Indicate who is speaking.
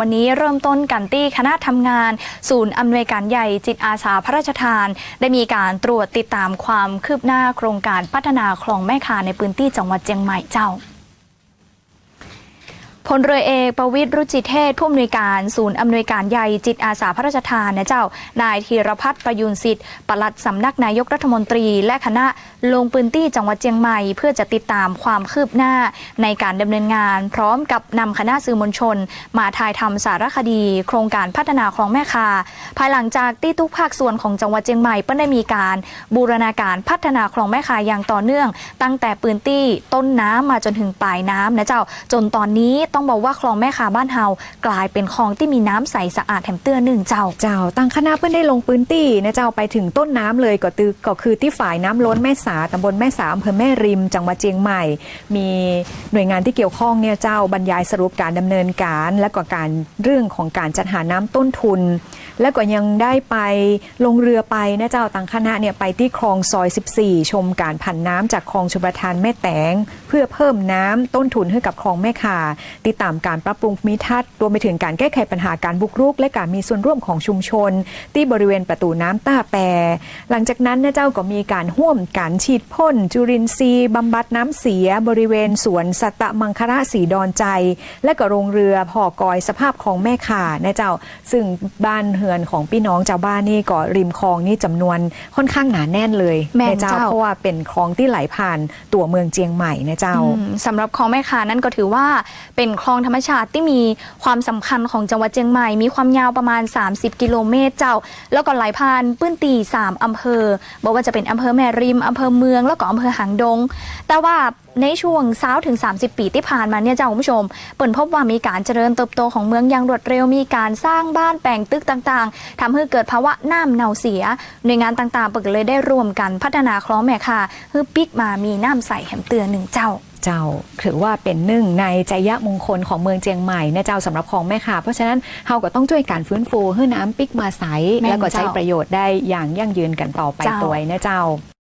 Speaker 1: วันนี้เริ่มต้นกันที่คณะทำงาน ศูนย์อำนวยการใหญ่จิตอาสาพระราชทาน ได้มีการตรวจติดตามความคืบหน้าโครงการพัฒนาคลองแม่คาในพื้นที่จังหวัดเชียงใหม่เจ้า พลเรือเอกประวิตรรุจิเทศผู้อำนวยการศูนย์อำนวยการใหญ่จิตอาสาพระราชทานนะเจ้า นายธีรพัฒน์ประยุนสิทธิ์ปลัดสำนักนายกรัฐมนตรี และคณะลงพื้นที่จังหวัดเชียงใหม่ เพื่อจะติดตามความคืบหน้าในการดำเนินงาน พร้อมกับนำคณะสื่อมวลชน มาถ่ายทำสารคดี โครงการพัฒนาคลองแม่คา ภายหลังจากที่ทุกภาคส่วนของจังหวัดเชียงใหม่เปิ้ลได้มีการบูรณาการพัฒนาคลองแม่คาอย่างต่อเนื่อง ตั้งแต่พื้นที่ต้นน้ำมาจนถึงปลายน้ำนะเจ้าจนตอนนี้ต้องบอกว่าคลองแม่คาบ้านเฮากลายเป็นคลองที่มีน้ำใสสะอาดแถมเตื้อหนึ่งเจ้า
Speaker 2: เจ้าตั้งคณะเพื่อนได้ลงพื้นที่นะเจ้าไปถึงต้นน้ำเลยก็ตือก็คือที่ฝ่ายน้ำล้นแม่สาตำบลแม่สาอำเภอแม่ริม จังหวัดเชียงใหม่ มีหน่วยงานที่เกี่ยวข้องเนี่ยเจ้าบรรยายสรุปการดำเนินการ และก็การเรื่องของการจัดหาน้ำต้นทุน และก็ยังได้ไปลงเรือไปนะเจ้าตั้งคณะเนี่ยไปที่คลองซอย 14 ชมการผันน้ำจากคลองชลประทานแม่แตง เพื่อเพิ่มน้ำต้นทุนให้กับคลองแม่คาติดตามการปรับปรุงภูมิทัศน์รวมไปถึงการแก้ไขปัญหาการบุกรุก และการมีส่วนร่วมของชุมชน ที่บริเวณประตูน้ำต้าแปรหลังจากนั้นนะเจ้าก็มีการห่วมการฉีดพ่น จุรินทรีย์บำบัดน้ำเสียบริเวณสวนสัตมังคระสีดอนใจ และก็โรงเรือพอกอยสภาพของแม่ข่านะเจ้า ซึ่งบ้านเฮือนของพี่น้องชาวบ้านนี่ก็ริมคลองนี่จำนวนค่อนข้างหนาแน่นเลย
Speaker 1: แม่น
Speaker 2: นะเจ้า
Speaker 1: เจ้า
Speaker 2: เพราะว่าเป็นคลองที่ไหลผ่านตัวเมืองเจียงใหม่นะเจ้า
Speaker 1: อืมสำหรับคลองแม่คานั่นก็ถือว่าเป็นคลองธรรมชาติที่มีความสำคัญของจังหวัดเชียงใหม่ มีความยาวประมาณ 30 กิโลเมตรเจ้า แล้วก็ไหลผ่านปื้นตี3อำเภอบอกว่าจะเป็นอำเภอแม่ริมอำเภอเมืองแล้วก็อำเภอหางดง แต่ว่า ในช่วงเช้าถึง 30 ปีที่ผ่านมาเนี่ยเจ้าคุณผู้ชม เปิดพบว่ามีการเจริญเติบโตของเมืองอย่างรวดเร็วมีการสร้างบ้านแปลงตึกต่างๆทำให้เกิดภาวะน้ำเน่าเสียหน่วยงานต่างๆเปิดเลยได้ร่วมกันพัฒนาคลองแม่คาเพื่อปิกมามีน้ำใสแหมเตือนหนึ่งเจ้า
Speaker 2: เจ้าถือว่าเป็นหนึ่งในใจยะมงคลของเมืองเจียงใหม่นะเจ้าสำหรับของแม่ค่ะเพราะฉะนั้นเราก็ต้องช่วยการฟื้นฟูให้น้ำปิกมาใส
Speaker 1: แม่น
Speaker 2: แล้วก็ใช้
Speaker 1: เจ้า
Speaker 2: ประโยชน์ได้อย่างยั่งยืนกันต่อไป
Speaker 1: เจ้า
Speaker 2: ตัวนะเจ้า